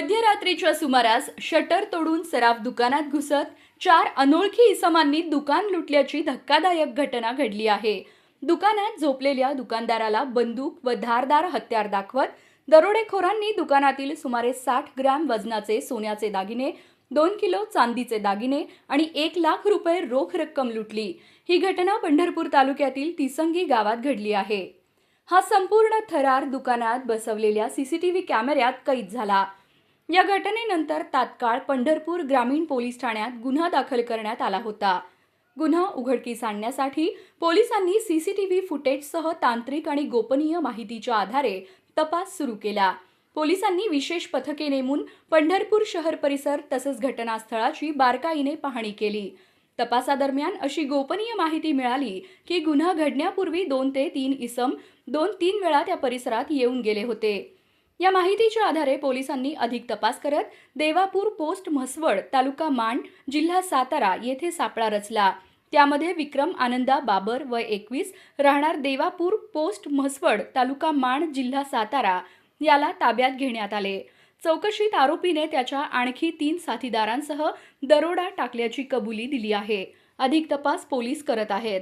मध्यरात्रीच्या सुमारास शटर तोडून सराफ दुकानात घुसत चार अनोळखी इसमांनी दुकान लुटल्याची धक्कादायक घटना घडली आहे. दुकानात झोपलेल्या दुकानदाराला बंदूक व धारदार हत्यार दाखवत दरोडेखोरांनी दुकानातील सुमारे साठ ग्रॅम वजनाचे सोन्याचे दागिने दोन किलो चांदीचे दागिने आणि एक लाख रुपये रोख रक्कम लुटली. ही घटना पंढरपूर तालुक्यातील तिसंगी गावात घडली आहे. हा संपूर्ण थरार दुकानात बसवलेल्या सीसीटीव्ही कॅमेऱ्यात कैद झाला. या घटनेनंतर तात्काळ पंढरपूर ग्रामीण पोलीस ठाण्यात गुन्हा दाखल करण्यात आला होता. गुन्हा उघडकीस आणण्यासाठी पोलिसांनी सीसीटीव्ही फुटेजसह तांत्रिक आणि गोपनीय माहितीच्या आधारे तपास सुरू केला. पोलिसांनी विशेष पथके नेमून पंढरपूर शहर परिसर तसंच घटनास्थळाची बारकाईने पाहणी केली. तपासादरम्यान अशी गोपनीय माहिती मिळाली की गुन्हा घडण्यापूर्वी दोन ते तीन इसम दोन तीन वेळा त्या परिसरात येऊन गेले होते. या माहितीच्या आधारे पोलिसांनी अधिक तपास करत देवापूर पोस्ट म्हसवड तालुका मांड जिल्हा सातारा येथे सापळा रचला. त्यामध्ये विक्रम आनंदा बाबर वय एकवीस राहणार देवापूर पोस्ट म्हसवड तालुका मांड जिल्हा सातारा याला ताब्यात घेण्यात आले. चौकशीत आरोपीने त्याच्या आणखी तीन साथीदारांसह दरोडा टाकल्याची कबुली दिली आहे. अधिक तपास पोलीस करत आहेत.